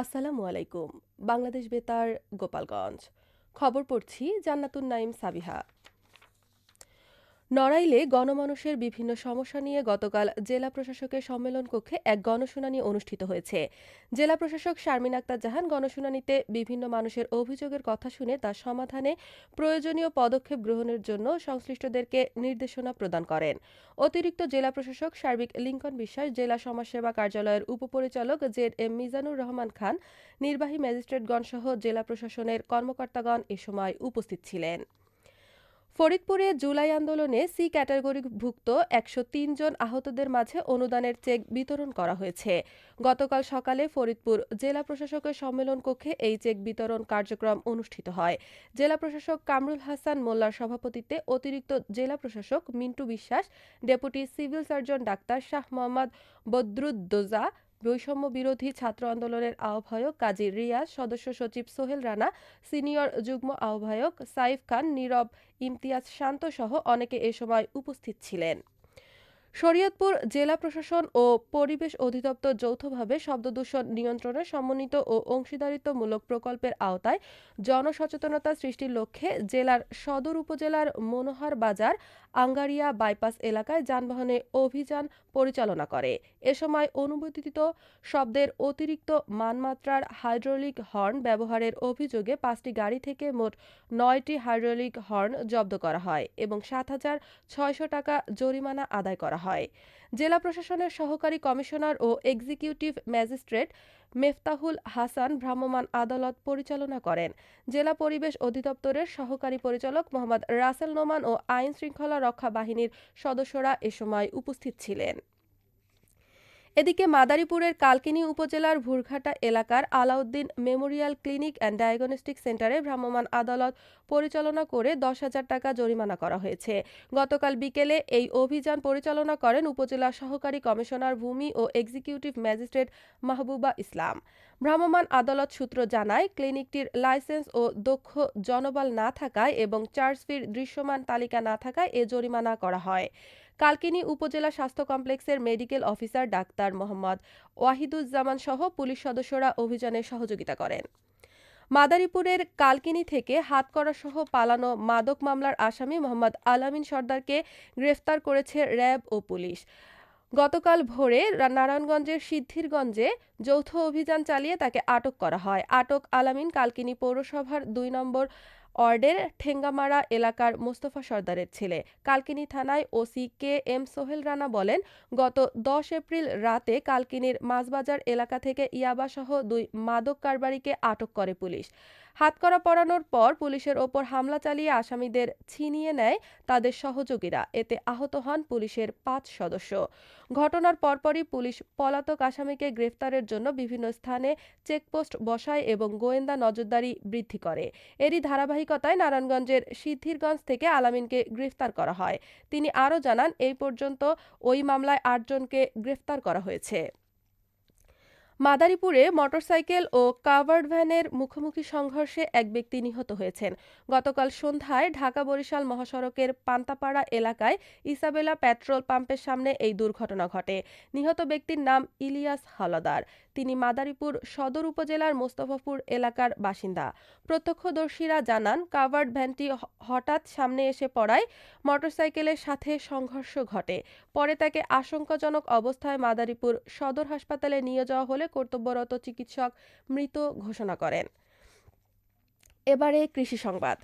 আসসালামু আলাইকুম বাংলাদেশ বেতার গোপালগঞ্জ। খবর পড়ছি জান্নাতুন নাইম সাবিহা। নড়াইলে গণমানুষের বিভিন্ন সমস্যা নিয়ে গতকাল জেলা প্রশাসকের সম্মেলন কক্ষে এক গণশুনানি অনুষ্ঠিত হয়েছে। জেলা প্রশাসক শারমিন আক্তার জাহান গণশুনানিতে বিভিন্ন মানুষের অভিযোগের কথা শুনে তার সমাধানে প্রয়োজনীয় পদক্ষেপ গ্রহণের জন্য সংশ্লিষ্টদেরকে নির্দেশনা প্রদান করেন। অতিরিক্ত জেলা প্রশাসক সার্বিক লিঙ্কন বিশ্বাস, জেলা সমাজসেবা কার্যালয়ের উপপরিচালক জেড এম মিজানুর রহমান খান, নির্বাহী ম্যাজিস্ট্রেটগণ সহ জেলা প্রশাসনের কর্মকর্তাগণ এ সময় উপস্থিত ছিলেন। ফরিদপুরে জুলাই আন্দোলনে সি ক্যাটাগরিভুক্ত একশো জন আহতদের মাঝে অনুদানের চেক বিতরণ করা হয়েছে। গতকাল সকালে ফরিদপুর জেলা প্রশাসকের সম্মেলন কক্ষে এই চেক বিতরণ কার্যক্রম অনুষ্ঠিত হয়। জেলা প্রশাসক কামরুল হাসান মোল্লার সভাপতিত্বে অতিরিক্ত জেলা প্রশাসক Mintu Biswas, deputy civil surgeon doctor Shah Mohammad Badruddoza বৈষম্য বিরোধী ছাত্র আন্দোলনের আহ্বায়ক কাজী রিয়াজ, সদস্য সচিব সোহেল রানা, সিনিয়র যুগ্ম আহ্বায়ক সাইফ খান, নীরব ইমতিয়াজ শান্ত সহ অনেকে এ সময় উপস্থিত ছিলেন। শরীয়তপুর জেলা প্রশাসন ও পরিবেশ অধিদপ্তর যৌথভাবে শব্দদূষণ নিয়ন্ত্রণে সমন্বিত ও অংশীদারিত্বমূলক প্রকল্পের আওতায় জনসচেতনতা সৃষ্টির লক্ষ্যে জেলার সদর উপজেলার মনোহর বাজার, আঙ্গারিয়া বাইপাস এলাকায় যানবাহনে অভিযান পরিচালনা করে। এ সময় অনুমোদিত শব্দের অতিরিক্ত মানমাত্রার হাইড্রোলিক হর্ন ব্যবহারের অভিযোগে পাঁচটি গাড়ি থেকে মোট নয়টি হাইড্রোলিক হর্ন জব্দ করা হয় এবং সাত হাজার ছয়শো টাকা জরিমানা আদায় করা হয়। জেলা প্রশাসনের সহকারী কমিশনার ও এক্সিকিউটিভ ম্যাজিস্ট্রেট মেফতাহুল হাসান ভ্রাম্যমাণ আদালত পরিচালনা করেন। জেলা পরিবেশ অধিদপ্তরের সহকারী পরিচালক মোহাম্মদ রাসেল নোমান ও আইন শৃঙ্খলা রক্ষা বাহিনীর সদস্যরা এ সময় উপস্থিত ছিলেন। এদিকে মাদারীপুরের কালকিনি উপজেলার ভুরঘাটা এলাকার Alauddin memorial clinic and diagnostic সেন্টারে ভ্রাম্যমাণ আদালত পরিচালনা করে দশ হাজার টাকা জরিমানা করা হয়েছে। গতকাল বিকেলে এই অভিযান পরিচালনা করেন উপজেলা সহকারী কমিশনার ভূমি ও এক্সিকিউটিভ ম্যাজিস্ট্রেট মাহবুবা ইসলাম। ভ্রাম্যমাণ আদালত সূত্র জানায়, ক্লিনিকটির লাইসেন্স ও দক্ষ জনবল না থাকায় এবং চার্জ ফির দৃশ্যমান তালিকা না থাকায় এ জরিমানা করা হয়। কালকিনি উপজেলা স্বাস্থ্য কমপ্লেক্সের medical officer doctor Mohammad Wahiduzzaman সহ পুলিশ সদস্যরা অভিযানে সহযোগিতা করেন। মাদারীপুরের কালকিনি থেকে হাতকড়া সহ পালানো মাদক মামলার আসামি মোহাম্মদ আলামিন সর্দারকে গ্রেফতার করেছে র্যাব ও পুলিশ। গতকাল ভোরে নারায়ণগঞ্জের সিদ্ধিরগঞ্জে যৌথ অভিযান চালিয়ে তাকে আটক করা হয়। আটক আলামিন কালকিনি পৌরসভার দুই নম্বর ওয়ার্ডের ঠেঙ্গামারা এলাকার মোস্তফা সর্দারের ছেলে। কালকিনি থানায় OC K M Sohel Rana বলেন, গত দশ এপ্রিল রাতে কালকিনির মাছবাজার এলাকা থেকে ইয়াবাসহ দুই মাদক কারবারিকে আটক করে পুলিশ। হাতকড়া পরানোর পর পুলিশের ওপর হামলা চালিয়ে আসামিদের ছিনিয়ে নেয় তাদের সহযোগীরা। এতে আহত হন পুলিশের পাঁচ সদস্য। ঘটনার পরপরই পুলিশ পলাতক আসামিকে গ্রেফতারের জন্য বিভিন্ন স্থানে চেকপোস্ট বসায় এবং গোয়েন্দা নজরদারি বৃদ্ধি করে। এরই ধারাবাহিকতায় নারায়ণগঞ্জের সিদ্ধিরগঞ্জ থেকে আলামিনকে গ্রেফতার করা হয়। তিনি আরও জানান, এই পর্যন্ত ওই মামলায় আটজনকে গ্রেফতার করা হয়েছে। মাদারীপুরে মোটরসাইকেল ও কাভার্ড ভ্যানের মুখোমুখি সংঘর্ষে এক ব্যক্তি নিহত হয়েছেন। গতকাল সন্ধ্যায় ঢাকা বরিশাল মহাসড়কের পান্তাপাড়া এলাকায় ইসাবেলা পেট্রোল পাম্পের সামনে এই দুর্ঘটনা ঘটে। নিহত ব্যক্তির নাম ইলিয়াস হালদার। তিনি মাদারীপুর সদর উপজেলার মোস্তফাপুর এলাকার বাসিন্দা। প্রত্যক্ষদর্শীরা জানান, কাভার্ড ভ্যানটি হঠাৎ সামনে এসে পড়ায় মোটরসাইকেলের সাথে সংঘর্ষ ঘটে। পরে তাকে আশঙ্কাজনক অবস্থায় মাদারীপুর সদর হাসপাতালে নিয়ে যাওয়া হলে কর্তব্যরত চিকিৎসক মৃত ঘোষণা করেন। এবারে কৃষি সংবাদ।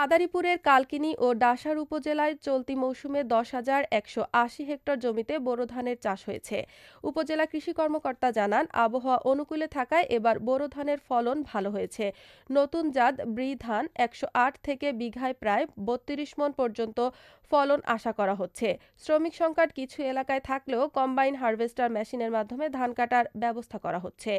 মাদারীপুরের কালকিনি ও ডাসার উপজেলায় চলতি মৌসুমে দশ হাজার একশো আশি হেক্টর জমিতে বোরো ধানের চাষ হয়েছে। উপজেলা কৃষি কর্মকর্তা জানান, আবহাওয়া অনুকূলে থাকায় এবার বোরো ধানের ফলন ভালো হয়েছে। নতুন জাত ব্রি ধান একশো আট থেকে বিঘায় প্রায় বত্রিশ মন পর্যন্ত ফলন আশা করা হচ্ছে। শ্রমিক সংকট কিছু এলাকায় থাকলেও কম্বাইন হারভেস্টার মেশিনের মাধ্যমে ধান কাটার ব্যবস্থা করা হচ্ছে।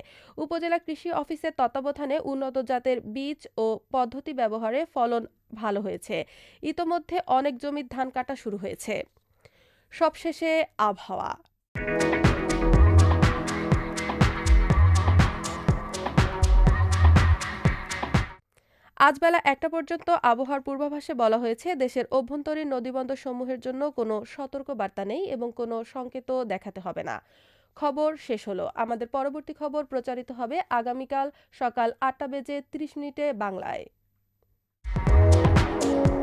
উপজেলা কৃষি অফিসের তত্ত্বাবধানে উন্নত জাতের বীজ ও পদ্ধতি ব্যবহারে ফলন ভালো হয়েছে। ইতোমধ্যে অনেক জমির ধান কাটা শুরু হয়েছে। সবশেষে আবহাওয়া। আজ বেলা একটা পর্যন্ত আবহাওয়ার পূর্বাভাসে বলা হয়েছে, দেশের অভ্যন্তরীণ নদীবন্দর সমূহের জন্য কোনো সতর্ক বার্তা নেই এবং কোনো সংকেতও দেখাতে হবে না। খবর শেষ হলো। আমাদের পরবর্তী খবর প্রচারিত হবে আগামীকাল সকাল আটটা বেজে ত্রিশ মিনিটে বাংলায়। you.